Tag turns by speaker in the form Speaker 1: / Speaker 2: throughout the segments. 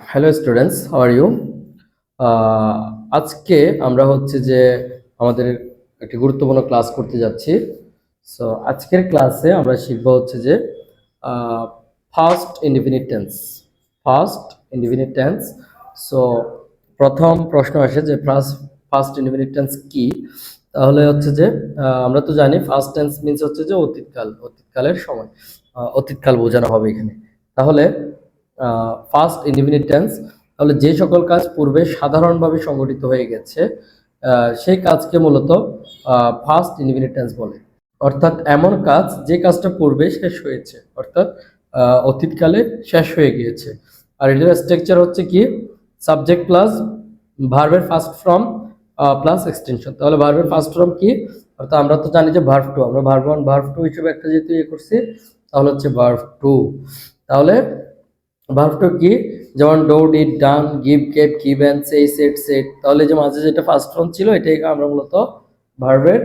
Speaker 1: Hello students are you আজকে আমরা হচ্ছে যে আমাদের একটি গুরুত্বপূর্ণ ক্লাস করতে যাচ্ছি। সো আজকের ক্লাসে আমরা শিখব হচ্ছে যে first indefinite tense first indefinite tense so প্রথম প্রশ্ন আসে যে ফার্স্ট ফার্স্ট ইনডিফিনিট টেন্স কি? তাহলে হচ্ছে যে আমরা তো জানি ফার্স্ট টেন্স মিন্স হচ্ছে যে অতীতকাল, অতীতকালের সময়। অতীতকাল বোঝানো হবে এখানে। তাহলে ফার্স্ট ইনডিফিনিট টেন্স তাহলে যে সকল কাজ পূর্বে সাধারণভাবে সংগঠিত হয়ে গেছে সেই কাজকে মূলত ফার্স্ট ইনডিফিনিট টেন্স বলে। অর্থাৎ এমন কাজ, যে কাজটা পূর্বে শেষ হয়েছে, অর্থাৎ অতীতকালে শেষ হয়ে গিয়েছে। আর এটার স্ট্রাকচার হচ্ছে কি? সাবজেক্ট প্লাস ভার্বের ফার্স্ট ফর্ম প্লাস এক্সটেনশন তাহলে ভার্বের ফার্স্ট ফর্ম কি? অর্থাৎ আমরা তো জানি যে ভার্ভ টু আমরা ভার্ভ ওয়ান ভার্ভ টু হিসেবে একটা যেহেতু ইয়ে করছি, তাহলে হচ্ছে ভার্ভ টু তাহলে ভার্ব টু কি, যেমন do did done give gave given সেই সেট সেট। তাহলে যে মাঝে যেটা ফার্স্ট ফর্ম ছিল এটাকে আমরা মূলত ভার্বের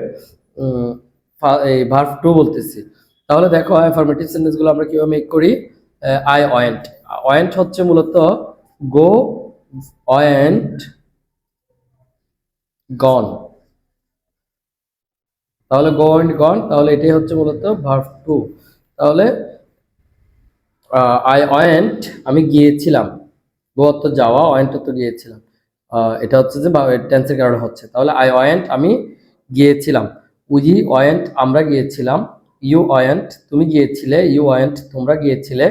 Speaker 1: এই ভার্ব টু বলতেছি। তাহলে দেখো অ্যাফার্মেটিভ সেন্টেন্সগুলো আমরা কীভাবে মেক করি? আই অয়েন্ট অয়েন্ট হচ্ছে মূলত গো অয়েন্ট গন তাহলে গো অয়েন্ট গন তাহলে এটাই হচ্ছে মূলত ভার্ব টু তাহলে আই অয়েন্ট আমি গিয়েছিলাম গো অর্থ যাওয়া, অয়েন্ট অর্থ গিয়েছিলাম। এটা হচ্ছে যে টেন্সের কারণে হচ্ছে। তাহলে আই অয়েন্ট আমি গিয়েছিলাম। উই, অয়েন্ট আমরা গিয়েছিলাম। ইউ, অয়েন্ট তুমি গিয়েছিলে। ইউ, অয়েন্ট তোমরা গিয়েছিলে।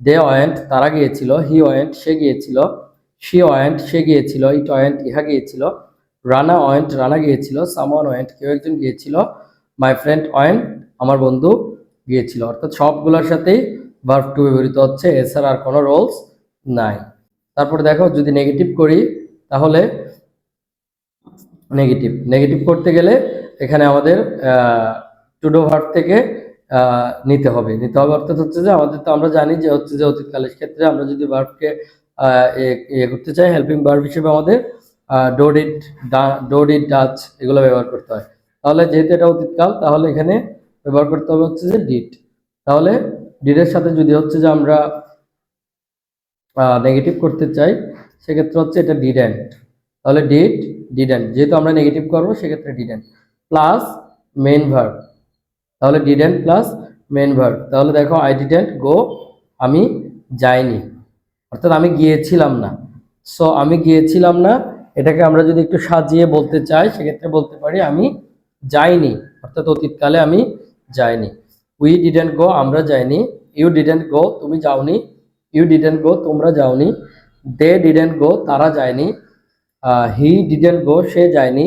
Speaker 1: দে, অয়েন্ট তারা গিয়েছিল। হি, অয়েন্ট সে গিয়েছিল। শি, অয়েন্ট সে গিয়েছিল। ইট, অয়েন্ট ইহা গিয়েছিল। রানা, অয়েন্ট রানা গিয়েছিল। সামন অয়েন্ট কেউ একজন গিয়েছিল। মাই ফ্রেন্ড, অয়েন্ট আমার বন্ধু গিয়েছিল। অর্থাৎ সবগুলোর সাথেই ভার্ব টু ব্যবহৃত হচ্ছে, এছাড়া আর কোনো রোলস নাই। তারপরে দেখো, যদি নেগেটিভ করি, তাহলে নেগেটিভ নেগেটিভ করতে গেলে এখানে আমাদের টুডো ভার্ভ থেকে নিতে হবে। নিতে হবে অর্থাৎ হচ্ছে যে আমাদের তো আমরা জানি যে হচ্ছে যে অতীতকালের ক্ষেত্রে আমরা যদি ভার্বকে ইয়ে করতে চাই হেল্পিং ভার্ব হিসেবে আমাদের ডোডিট ডোডিট ডাচ এগুলো ব্যবহার করতে হয়। তাহলে যেহেতু এটা অতীতকাল, তাহলে এখানে ব্যবহার করতে হবে হচ্ছে যে ডিট তাহলে ডিডের সাথে যদি হচ্ছে যে আমরা নেগেটিভ করতে চাই, সেক্ষেত্রে হচ্ছে এটা ডিডেন্ট তাহলে ডিড ডিডেন্ট যেহেতু আমরা নেগেটিভ করব, সেক্ষেত্রে ডিডেন্ট প্লাস মেন ভার্ব তাহলে ডিডেন্ট প্লাস মেন ভার্ব তাহলে দেখো আই ডিডেন্ট গো আমি যাইনি। অর্থাৎ আমি গিয়েছিলাম না। সো আমি গিয়েছিলাম না। এটাকে আমরা যদি একটু সাজিয়ে বলতে চাই, সেক্ষেত্রে বলতে পারি, আমি যাইনি। অর্থাৎ অতীতকালে আমি যাইনি। উই ডিডেন্ট গো আমরা যাইনি ইউ ডিডেন্ট গো তুমি যাওনি ইউ ডিডেন্ট গো তোমরা যাওনি দে ডিডেন্ট গো তারা যায়নি হি ডিডেন্ট গো সে যায়নি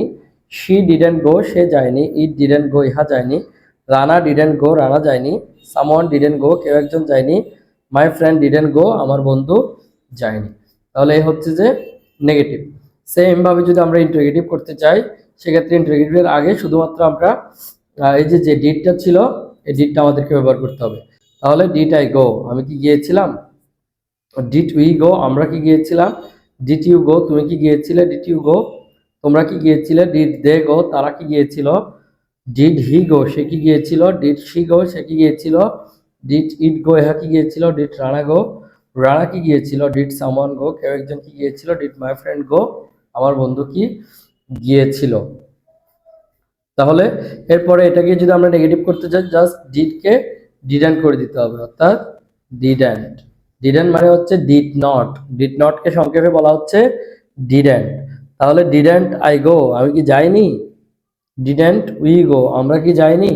Speaker 1: শি ডিডেন্ট গো সে যায়নি ইট ডিডেন্ট গো ইহা যায়নি রানা ডিডেন্ট গো রানা যায়নি সামন ডিডেন্ট গো কেউ একজন যায়নি মাই ফ্রেন্ড ডিডেন্ট গো আমার বন্ধু যায়নি তাহলে এই হচ্ছে যে নেগেটিভ সেম ভাবে যদি আমরা ইন্টারগেটিভ করতে চাই সেক্ষেত্রে ইন্টারগেটিভের আগে শুধুমাত্র আমরা এই যে যে ডিটটা ছিল এই ডিটটা আমাদেরকে ব্যবহার করতে হবে। তাহলে ডিট আই গো আমি কি গিয়েছিলাম? ডিট উই গো আমরা কি গিয়েছিলাম? ডিট ইউ গো তুমি কি গিয়েছিলে? ডিট ইউ গো তোমরা কি গিয়েছিলে? ডিট দে গো তারা কি গিয়েছিল? ডিড হি গো সে কি গিয়েছিল? ডিড শি গো সে কি গিয়েছিল? ডিড ইট গো ইহা কি গিয়েছিল? ডিড রানা গো রানা কি গিয়েছিল? ডিড সামন গো কেউ একজন কি গিয়েছিল? ডিড মাই ফ্রেন্ড গো আমার বন্ধু কি গিয়েছিল? তাহলে এরপরে এটাকে যদি আমরা নেগেটিভ করতে চাই জাস্ট ডিডকে ডিডেন্ট করে দিতে হবে, অর্থাৎ ডিডেন্ট ডিডেন্ট মানে হচ্ছে ডিড নট ডিড নটকে সংক্ষেপে বলা হচ্ছে ডিডেন্ট তাহলে ডিডেন্ট আই গো আমি কি যাইনি? ডিডেন্ট উই গো আমরা কি যাইনি?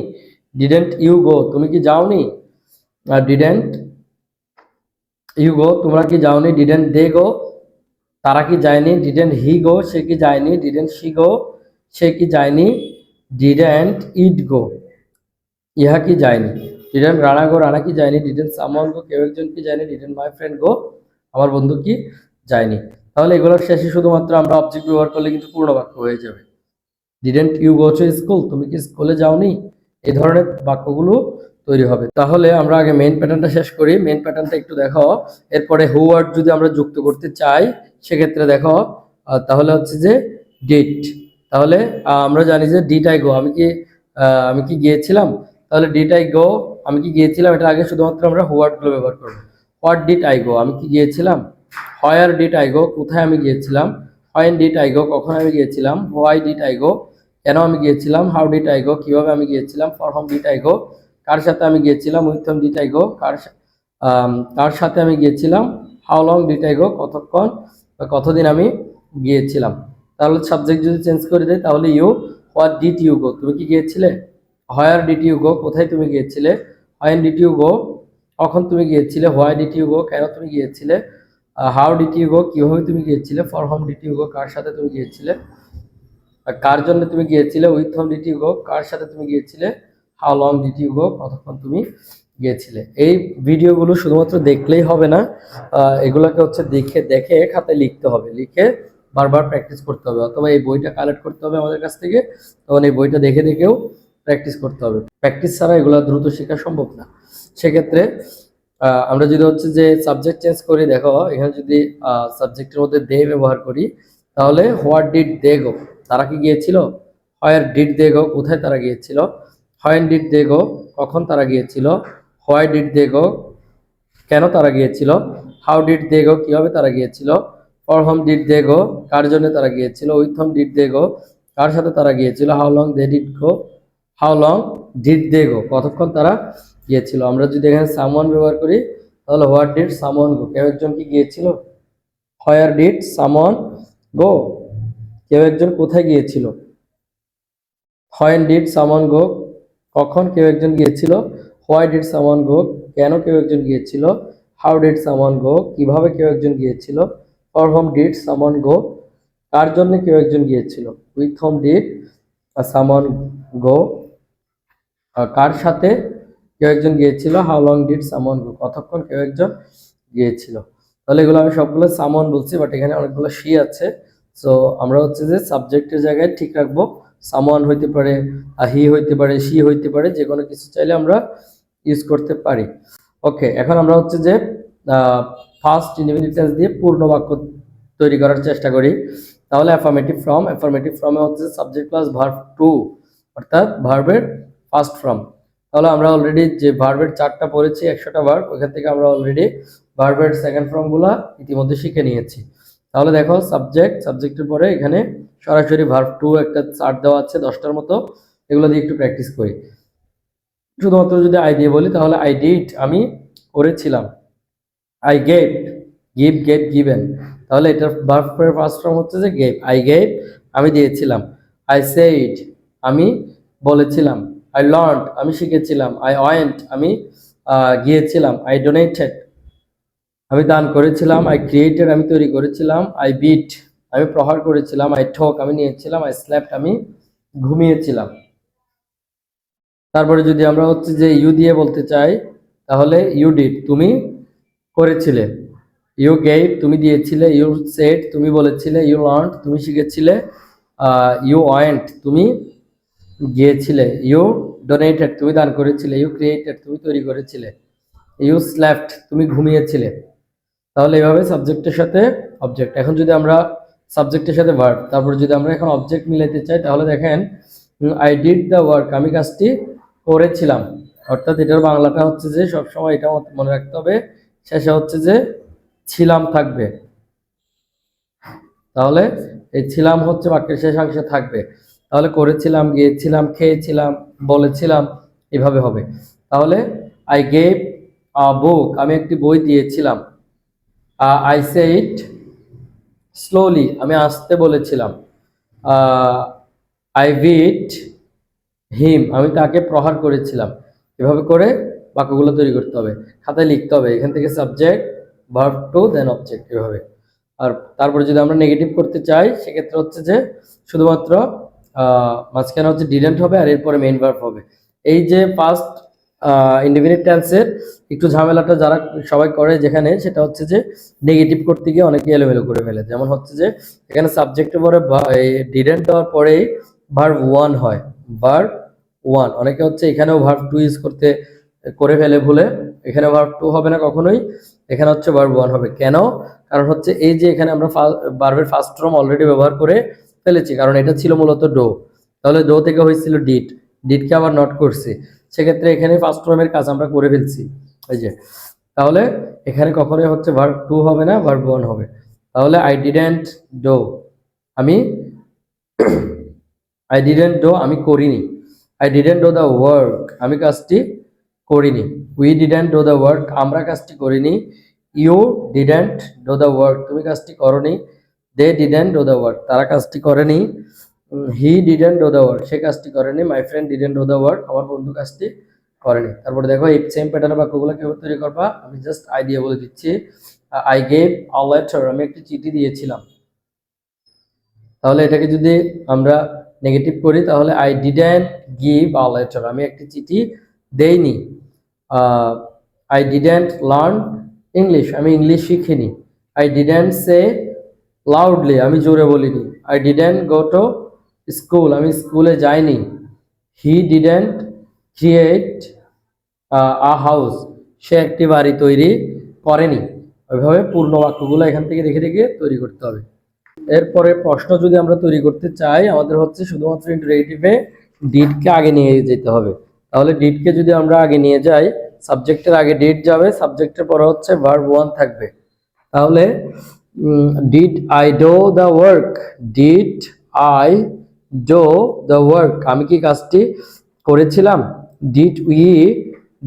Speaker 1: ডিডেন্ট ইউ গো তুমি কি যাওনি? আর ডিডেন্ট ইউ গো তোমরা কি যাওনি? ডিডেন্ট দে গো তারা কি যায়নি? ডিডেন্ট হি গো সে কি যায়নি? ডিডেন্ট শি গো সে কি যায়নি? Didn't it go. ইহা কি যায়নি? ডিডেন্ট রানা গো, রানা কি যায়নি? ডিডেন্ট সামন গো, কেউ একজন কি যায়নি? ডিডেন্ট মাই ফ্রেন্ড গো, আমার বন্ধু কি যায়নি? তাহলে এগুলোর শেষে শুধুমাত্র আমরা অবজেক্ট ব্যবহার করলে কিন্তু পূর্ণ বাক্য হয়ে যাবে। Didn't you go to school, তুমি কি স্কুলে যাওনি? এই ধরনের বাক্যগুলো তৈরি হবে। তাহলে আমরা আগে মেইন প্যাটার্নটা শেষ করি। মেইন প্যাটার্নটা একটু দেখো। এরপরে হু ওয়ার্ড যদি আমরা যুক্ত করতে চাই, সেক্ষেত্রে দেখো তাহলে হচ্ছে যে ডিট তাহলে আমরা জানি যে ডিট আই গো আমি কি আমি কি গিয়েছিলাম তাহলে ডিট আই গো আমি কি গিয়েছিলাম এটা আগে শুধুমাত্র আমরা হু ওয়ার্ডগুলো ব্যবহার করব হোয়াট ডিট আই গো আমি কি গিয়েছিলাম হয়ার ডিট আই গো কোথায় আমি গিয়েছিলাম হোয়েন ডিট আই গো কখন আমি গিয়েছিলাম হোয়াই ডিট আই গো কেন আমি গিয়েছিলাম হাউ ডিট আই গো কীভাবে আমি গিয়েছিলাম for whom did I go কার সাথে আমি গিয়েছিলাম with whom did I go কার কার সাথে আমি গিয়েছিলাম how long did I go কতক্ষণ বা কতদিন আমি গিয়েছিলাম তাহলে সাবজেক্ট যদি চেঞ্জ করে দেয়, তাহলে you what did you go তুমি কি গিয়েছিলে? হোয়ার ডিট ইউ গো কোথায় তুমি গিয়েছিলে? হোয়েন ডিট ইউ গো কখন তুমি গিয়েছিলে? হোয়াই ডিট ইউ গো কেন তুমি গিয়েছিলে? হাউ ডিট ইউ গো কীভাবে তুমি গিয়েছিলে? For whom did you go কার সাথে তুমি গিয়েছিলে? কার জন্য তুমি গিয়েছিলে? With whom did you go কার সাথে তুমি গিয়েছিলে? How long did you go কতক্ষণ তুমি গিয়েছিলে? এই ভিডিওগুলো শুধুমাত্র দেখলেই হবে না। এগুলোকে হচ্ছে দেখে দেখে খাতায় লিখতে হবে। লিখে বারবার প্র্যাকটিস করতে হবে। অথবা এই বইটা কালেক্ট করতে হবে আমাদের কাছ থেকে, তখন এই বইটা দেখে দেখেও প্র্যাকটিস করতে হবে। প্র্যাকটিস ছাড়া এগুলো দ্রুত শেখা সম্ভব না। সেক্ষেত্রে আমরা যদি হচ্ছে যে সাবজেক্ট চেঞ্জ করি, দেখো, এখানে যদি সাবজেক্টের মধ্যে দে ব্যবহার করি, তাহলে হোয়াট ডিড দে গো তারা কি গিয়েছিল? হয়ার ডিড দে গো কোথায় তারা গিয়েছিল? হোয়েন ডিড দে গো কখন তারা গিয়েছিল? হোয়াই ডিড দে গো কেন তারা গিয়েছিল? হাউ ডিড দে গো কীভাবে তারা গিয়েছিল? For whom did they go, কার জন্য তারা গিয়েছিল? With whom did they go, কার সাথে তারা গিয়েছিল? How long they did go how long did they go কতক্ষণ তারা গিয়েছিল? আমরা যদি এখানে সামন ব্যবহার করি, তাহলে হোয়াট ডিড সামন গো কেউ একজন কি গিয়েছিল? হোয়ার ডিড সামন গো কেউ একজন কোথায় গিয়েছিল? হোয়েন ডিড সামন গো কখন কেউ একজন গিয়েছিল? হোয়াই ডিড সামন গো কেন কেউ একজন গিয়েছিল? হাউ ডিড সামন গো কীভাবে কেউ একজন গিয়েছিল? হোম ডিড সামন গো কার জন্য কেউ একজন গিয়েছিল? With whom did someone go কার সাথে কেউ একজন গিয়েছিল? How long did someone go কতক্ষণ কেউ একজন গিয়েছিল? তাহলে এগুলো আমি সবগুলো সামন বলছি বাট এখানে অনেকগুলো শি আছে। সো আমরা হচ্ছে যে সাবজেক্টের জায়গায় ঠিক রাখব। সামওয়ান হইতে পারে হি হইতে পারে শি হইতে পারে, যে কোনো কিছু চাইলে আমরা ইউজ করতে পারি। ওকে এখন আমরা হচ্ছে যে ফার্স্ট ইন্ডিপেন্ডেন্ট টেন্স দিয়ে পূর্ণ বাক্য তৈরি করার চেষ্টা করি। তাহলে অ্যাফার্মেটিভ ফর্ম অ্যাফার্মেটিভ ফর্মে হচ্ছে সাবজেক্ট প্লাস ভার্ব টু অর্থাৎ ভার্বের ফার্স্ট ফর্ম তাহলে আমরা অলরেডি যে ভার্বের চারটা পড়েছি, একশোটা ভার্ব ওখান থেকে আমরা অলরেডি ভার্বের সেকেন্ড ফর্মগুলো ইতিমধ্যে শিখে নিয়েছি। তাহলে দেখো সাবজেক্ট সাবজেক্টের পরে এখানে সরাসরি ভার্ব টু একটা চার্ট দেওয়া আছে দশটার মতো, এগুলো দিয়ে একটু প্র্যাকটিস করি। শুধুমাত্র যদি আই দিয়ে বলি, তাহলে আই আমি করেছিলাম। I gave give gave given তাহলে এটার ভার্বের ফার্স্ট ফর্ম হচ্ছে যে গেভ আই গেভ আমি দিয়েছিলাম। আই সেইড আমি বলেছিলাম। আই লার্নড আমি শিখেছিলাম। আই ওয়েন্ট আমি গিয়েছিলাম। আই ডোনেটেড আমি দান করেছিলাম। আই ক্রিয়েটেড আমি তৈরি করেছিলাম। আই বিট আমি প্রহার করেছিলাম। আই ঠক আমি নিয়েছিলাম। আই স্ল্যাপ্ট আমি ঘুমিয়েছিলাম। তারপরে যদি আমরা হচ্ছে যে ইউ দিয়ে বলতে চাই, তাহলে ইউ ডিড তুমি করেছিলে। ইউ গেভ তুমি দিয়েছিলে ইউ সেট তুমি বলেছিলে ইউ লার্ন তুমি শিখেছিলে ইউ ওয়েন্ট তুমি গিয়েছিলে ইউ ডোনেটেড তুমি দান করেছিলে ইউ ক্রিয়েটেড তুমি তৈরি করেছিলে ইউ স্ল্যাপ্ট তুমি ঘুমিয়েছিলে। তাহলে এভাবে সাবজেক্টের সাথে অবজেক্ট এখন যদি আমরা সাবজেক্টের সাথে ভার্ব তারপর যদি আমরা এখন অবজেক্ট মিলাইতে চাই, তাহলে দেখেন আই ডিড দ্য ওয়ার্ক আমি কাজটি করেছিলাম। অর্থাৎ এটার বাংলাটা হচ্ছে যে সবসময় এটা মনে রাখতে হবে শেষে হচ্ছে যে ছিলাম থাকবে। তাহলে এই ছিলাম হচ্ছে বাক্যের শেষাংশে থাকবে। তাহলে করেছিলাম, গিয়েছিলাম, খেয়েছিলাম, বলেছিলাম, এভাবে হবে। তাহলে আই গেভ আ বুক আমি একটি বই দিয়েছিলাম। আই সেড স্লোলি আমি আসতে বলেছিলাম। আই বিট হিম আমি তাকে প্রহার করেছিলাম। এভাবে করে বাক্যগুলো তৈরি করতে হবে। খাতায় লিখতে হবে। এখান থেকে subject verb two then object এভাবে। আর তারপরে যদি আমরা নেগেটিভ করতে চাই, সেক্ষেত্রে হচ্ছে যে শুধুমাত্র মাঝখানে হচ্ছে ডিডেন্ট হবে আর এরপরে মেইন ভার্ব হবে। এই যে ফার্স্ট ইন্ডিপেন্ডেন্ট টেন্সের একটু ঝামেলাটা যারা সবাই করে যেখানে, সেটা হচ্ছে যে নেগেটিভ করতে গিয়ে অনেকে এলোমেলো করে ফেলে। যেমন হচ্ছে যে এখানে সাবজেক্টের পরে ডিডেন্ট দেওয়ার পরেই ভার্ব ওয়ান হয়। ভার্ব ওয়ান অনেকে হচ্ছে এখানেও ভার্ব টু ইউজ করতে করে ফেলে ভুলে। এখানে ভার্ব টু হবে না কখনোই। এখানে হচ্ছে ভার্ব ওয়ান হবে। কেন? কারণ হচ্ছে এই যে এখানে আমরা ভার্বের ফার্স্ট ফর্ম অলরেডি ব্যবহার করে ফেলেছি। কারণ এটা ছিল মূলত ডো তাহলে ডো থেকে হয়েছিল ডিট ডিটকে আবার নট করছি। সেক্ষেত্রে এখানে ফার্স্ট ফর্মের কাজ আমরা করে ফেলছি। এই যে। তাহলে এখানে কখনোই হচ্ছে ভার্ব টু হবে না ভার্ব ওয়ান হবে। তাহলে আই ডিডেন্ট ডো আমি আই ডিডেন্ট ডো আমি করিনি। I didn't do the work আমি কাজটি করিনি। We didn't do the work আমরা কাজটি করিনি। You didn't do the work তুমি কাজটি করনি। They didn't do the work তারা কাজটি করেনি। He didn't do the work সে কাজটি করেনি। My friend didn't do the work আমার বন্ধু কাজটি করেনি। তারপরে দেখো, এই সেম প্যাটার্নের বাক্যগুলো কেউ তৈরি করবা? আমি জাস্ট আই দিয়ে বলে দিচ্ছি। আই গেভ আ লেটার আমি একটি চিঠি দিয়েছিলাম। তাহলে এটাকে যদি আমরা নেগেটিভ করি, তাহলে I didn't give a letter আমি একটি চিঠি দেইনি। আই ডিডেন্ট লার্ন ইংলিশ আমি ইংলিশ শিখিনি। আই ডিডেন্ট সে লাউডলি আমি জোরে বলিনি। I didn't go to school আমি স্কুলে যাইনি। He didn't create a house সে একটি বাড়ি তৈরি করেনি। ওইভাবে পূর্ণ বাক্যগুলো এখান থেকে দেখে দেখে তৈরি করতে হবে। এরপরে প্রশ্ন যদি আমরা তৈরি করতে চাই, আমাদের হচ্ছে শুধুমাত্র ইন্টারেটিভে ডিডকে আগে নিয়ে যেতে হবে। তাহলে ডিডকে যদি আমরা আগে নিয়ে যাই সাবজেক্টের আগে ডিড যাবে সাবজেক্টের পরে হচ্ছে ভার্ব ওয়ান থাকবে। তাহলে did I do the work did I do the work আমি কি কাজটি করেছিলাম? Did we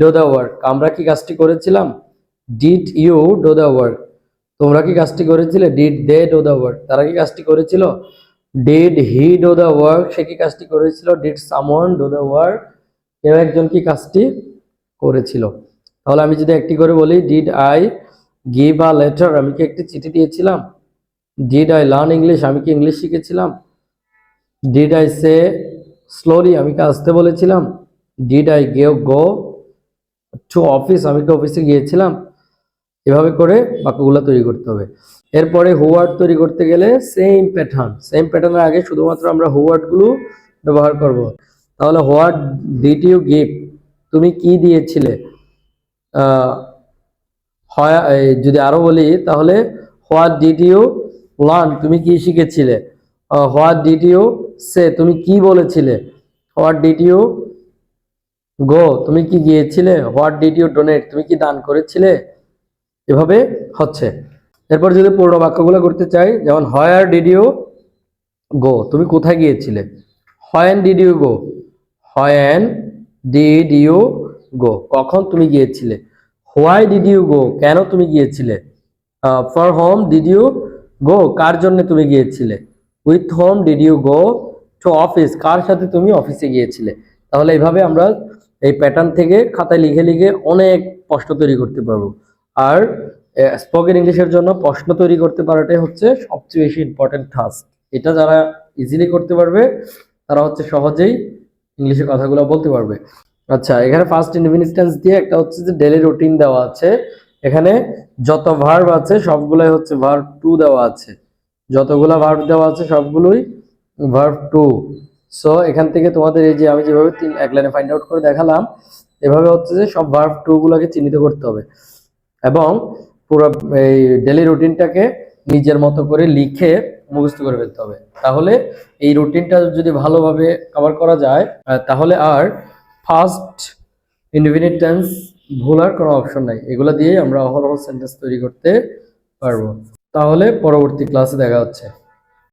Speaker 1: do the work আমরা কি কাজটি করেছিলাম? Did you do the work তোমরা কি কাজটি করেছিলে? Did they do the work তারা কি কাজটি করেছিল? Did he do the work সে কি কাজটি করেছিল? ডিড সামন ডো দ্য ওয়ার্ক কেউ একজন কি কাজটি করেছিল? তাহলে আমি যদি একটি করে বলি did I give a letter আমি কি একটি চিঠি দিয়েছিলাম? ডিড আই লার্ন ইংলিশ আমি কি ইংলিশ শিখেছিলাম? ডিড আই সে স্লোলি আমি কি আসতে বলেছিলাম? Did I gave go to office আমি কি অফিসে গিয়েছিলাম? এভাবে করে বাক্যগুলো তৈরি করতে হবে। এরপরে হোয়ার্ড তৈরি করতে গেলে সেম প্যাটার্ন সেম প্যাটার্নের আগে শুধুমাত্র আমরা হোয়ার্ডগুলো ব্যবহার করব। তাহলে হোয়াট ডিড ইউ গিভ তুমি কি দিয়েছিলে? যদি আরও বলি, তাহলে হোয়াট ডিড ইউ লার্ন তুমি কি শিখেছিলে? হোয়াট ডিড ইউ সে তুমি কি বলেছিলে? হোয়াট ডিড ইউ গো তুমি কি গিয়েছিলে? হোয়াট ডিড ইউ ডোনেট তুমি কি দান করেছিলে? এভাবে হচ্ছে। এরপর যদি পূর্ণ বাক্যগুলো করতে চাই, যেমন হোয়ার ডিড ইউ গো তুমি কোথায় গিয়েছিলে? When did you go when did you go কখন তুমি গিয়েছিলে? হোয়াই ডিড ইউ গো কেন তুমি গিয়েছিলে? For whom did you go কার জন্য তুমি গিয়েছিলে? With whom did you go to office কার সাথে তুমি অফিসে গিয়েছিলে? তাহলে এইভাবে আমরা এই প্যাটার্ন থেকে খাতায় লিখে লিখে অনেক প্রশ্ন তৈরি করতে পারব। আর স্পোকেন ইংলিশের জন্য প্রশ্ন তৈরি করতে পারাটাই হচ্ছে সবচেয়ে বেশি ইম্পর্টেন্ট টাস্ক এটা যারা ইজিলি করতে পারবে, তারা হচ্ছে সহজেই ইংলিশে কথাগুলো বলতে পারবে। আচ্ছা এখানে ফার্স্ট ইনডিফিনিট টেন্স দিয়ে একটা হচ্ছে যে ডেলি রুটিন দেওয়া আছে। এখানে যত ভার্ব আছে, সবগুলোই হচ্ছে ভার্ব টু দেওয়া আছে। যতগুলা ভার্ব দেওয়া আছে, সবগুলোই ভার্ব টু সো এখান থেকে তোমাদের এই যে আমি যেভাবে তিন, এক লাইনে ফাইন্ড আউট করে দেখালাম, এভাবে হচ্ছে যে সব ভার্ব টু গুলোকে চিহ্নিত করতে হবে। এবং পুরো এই ডেলি রুটিনটাকে নিজের মতো করে লিখে মুখস্থ করে ফেলতে হবে। তাহলে এই রুটিনটা যদি ভালোভাবে কভার করা যায় তাহলে আর ফার্স্ট ইনডিফিনিট টেন্স ভোলার কোনো অপশন নাই। এগুলো দিয়ে আমরা অহরহ সেন্টেন্স তৈরি করতে পারব। তাহলে পরবর্তী ক্লাসে দেখা হচ্ছে।